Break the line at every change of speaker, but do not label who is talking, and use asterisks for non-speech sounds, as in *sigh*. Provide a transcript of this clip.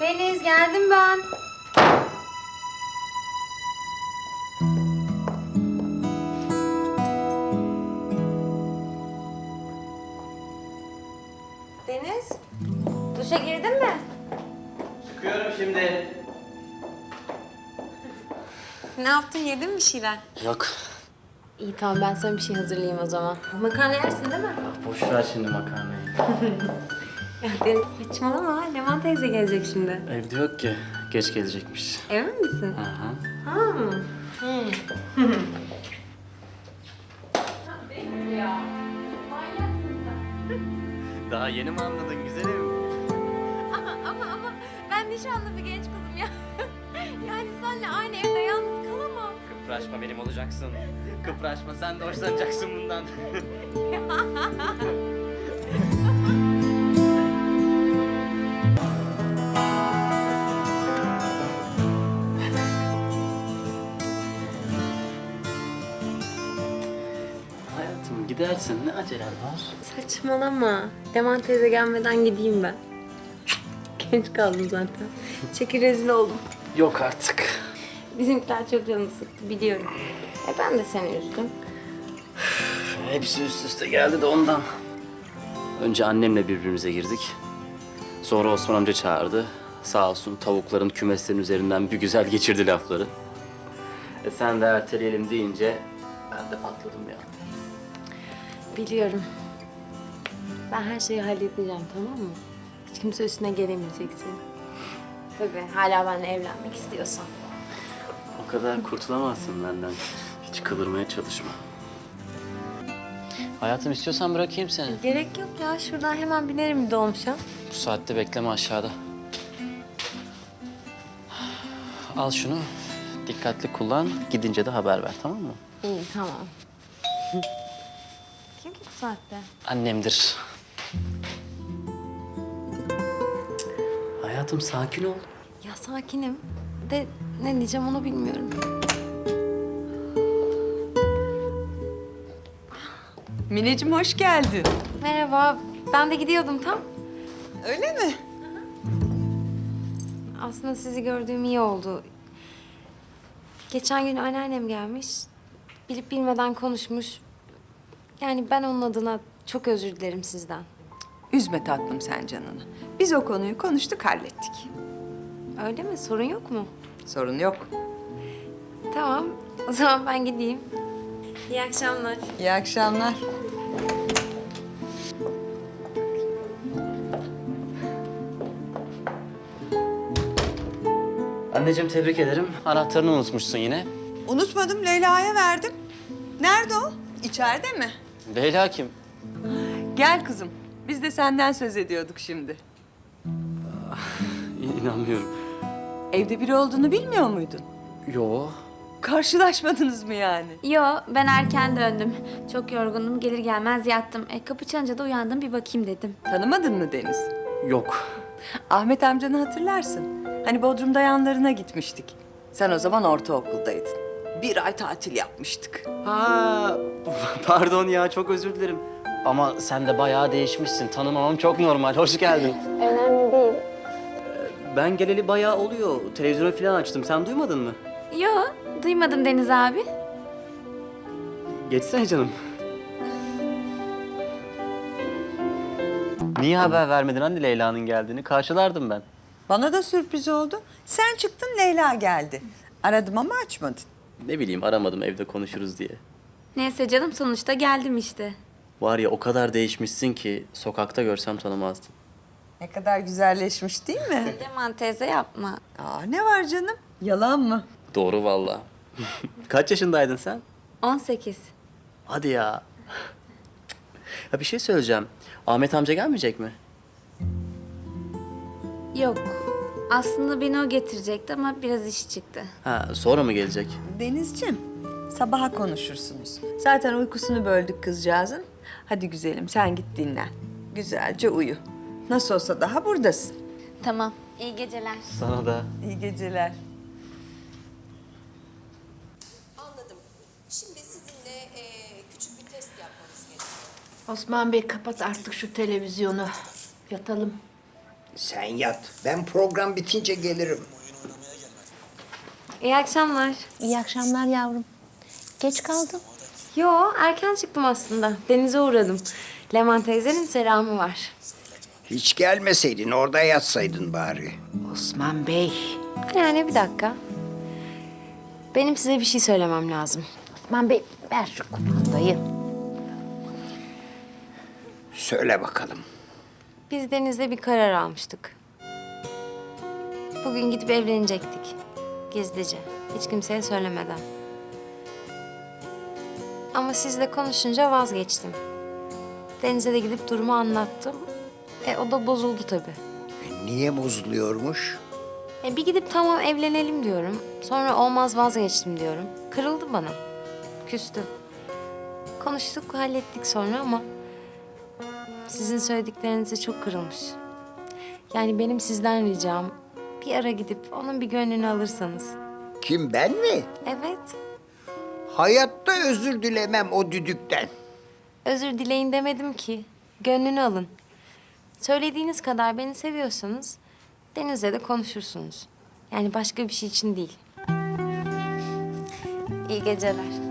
Deniz geldim ben. Deniz, duşa girdin mi?
Çıkıyorum şimdi.
Ne yaptın, yedin mi bir şeyler?
Yok.
İyi tamam ben sana bir şey hazırlayayım o zaman. Makarna yersin değil mi?
Boş ver şimdi makarnayı. *laughs*
Ya *laughs* Deniz saçmalama. Leman teyze gelecek şimdi.
Evde yok ki. Geç gelecekmiş.
Emin misin?
Aha.
Ha. *laughs*
Daha yeni mi anladın güzelim?
Ama ama ama ben nişanlı bir genç kızım ya. *laughs* yani seninle aynı evde yalnız kalamam.
Kıpraşma benim olacaksın. Kıpraşma sen de hoşlanacaksın bundan. Gidersin ne acelen var?
Saçmalama. Leman teyze gelmeden gideyim ben. Genç kaldım zaten. Çekil rezil oldum.
Yok artık.
Bizimkiler çok canını sıktı biliyorum. E ben de seni üzdüm.
Hepsi üst üste geldi de ondan. Önce annemle birbirimize girdik. Sonra Osman amca çağırdı. Sağ olsun tavukların kümeslerin üzerinden bir güzel geçirdi lafları. E sen de erteleyelim deyince ben de patladım ya.
Biliyorum. Ben her şeyi halledeceğim tamam mı? Hiç kimse üstüne gelemeyeceksin. Tabii hala benimle evlenmek istiyorsan.
O kadar kurtulamazsın benden. Hiç kıvırmaya çalışma. Hayatım istiyorsan bırakayım seni.
Gerek yok ya. Şuradan hemen binerim dolmuşa.
Bu saatte bekleme aşağıda. Al şunu. Dikkatli kullan. Gidince de haber ver tamam mı?
İyi tamam. Kim ki bu saatte?
Annemdir. Hayatım sakin ol.
Ya sakinim. De ne diyeceğim onu bilmiyorum.
Mineciğim hoş geldin.
Merhaba. Ben de gidiyordum tam.
Öyle mi?
Aslında sizi gördüğüm iyi oldu. Geçen gün anneannem gelmiş. Bilip bilmeden konuşmuş. Yani ben onun adına çok özür dilerim sizden.
Üzme tatlım sen canını. Biz o konuyu konuştuk hallettik.
Öyle mi? Sorun yok mu?
Sorun yok.
Tamam. O zaman ben gideyim. İyi akşamlar.
İyi akşamlar.
Anneciğim tebrik ederim. Anahtarını unutmuşsun yine.
Unutmadım Leyla'ya verdim. Nerede o? İçeride mi?
Leyla kim?
Gel kızım. Biz de senden söz ediyorduk şimdi.
İ- İnanmıyorum.
Evde biri olduğunu bilmiyor muydun?
Yo.
Karşılaşmadınız mı yani?
Yo ben erken döndüm. Çok yorgundum gelir gelmez yattım. E, kapı çalınca da uyandım bir bakayım dedim.
Tanımadın mı Deniz?
Yok.
Ahmet amcanı hatırlarsın. Hani Bodrum'da yanlarına gitmiştik. Sen o zaman ortaokuldaydın. Bir ay tatil yapmıştık.
Ha, *laughs* pardon ya çok özür dilerim. Ama sen de bayağı değişmişsin. Tanımamam çok normal. Hoş geldin.
Önemli değil.
Ben geleli bayağı oluyor. Televizyonu falan açtım. Sen duymadın mı?
Yo duymadım Deniz abi.
Geçsene canım. Niye haber vermedin anne Leyla'nın geldiğini? Karşılardım ben.
Bana da sürpriz oldu. Sen çıktın Leyla geldi. Aradım ama açmadın.
Ne bileyim aramadım evde konuşuruz diye.
Neyse canım sonuçta geldim işte.
Var ya o kadar değişmişsin ki sokakta görsem tanımazdım.
Ne kadar güzelleşmiş değil mi?
Leman teyze yapma.
Aa ne var canım? Yalan mı?
Doğru valla. *laughs* Kaç yaşındaydın sen?
18.
Hadi ya. Ya bir şey söyleyeceğim. Ahmet amca gelmeyecek mi?
Yok. Aslında beni o getirecekti ama biraz iş çıktı.
Ha sonra mı gelecek?
Denizciğim, sabaha konuşursunuz. Zaten uykusunu böldük kızcağızın. Hadi güzelim sen git dinlen. Güzelce uyu. Nasıl olsa daha buradasın.
Tamam. İyi geceler.
Sana da.
İyi geceler.
Anladım. Şimdi sizinle eee, küçük bir test yapmamız gerekiyor.
Osman Bey kapat artık şu televizyonu. Yatalım. Sen yat. Ben program bitince gelirim.
İyi akşamlar.
İyi akşamlar yavrum. Geç kaldım.
Yo erken çıktım aslında. Denize uğradım. Leman teyzenin selamı var.
Hiç gelmeseydin orada yatsaydın bari.
Osman Bey.
Yani bir dakika. Benim size bir şey söylemem lazım.
Osman Bey ver şu kumandayı.
Söyle bakalım.
Biz Deniz'le bir karar almıştık. Bugün gidip evlenecektik. Gizlice. Hiç kimseye söylemeden. Ama sizle konuşunca vazgeçtim. Deniz'e de gidip durumu anlattım. E o da bozuldu tabii.
E, niye bozuluyormuş?
E bir gidip tamam evlenelim diyorum. Sonra olmaz vazgeçtim diyorum. Kırıldı bana. Küstü. Konuştuk, hallettik sonra ama... Sizin söylediklerinize çok kırılmış. Yani benim sizden ricam bir ara gidip onun bir gönlünü alırsanız.
Kim ben mi?
Evet,
Hayatta özür dilemem o düdükten.
özür dileyin demedim ki. Gönlünü alın. Söylediğiniz kadar beni seviyorsanız Deniz'le de konuşursunuz. Yani başka bir şey için değil. İyi geceler.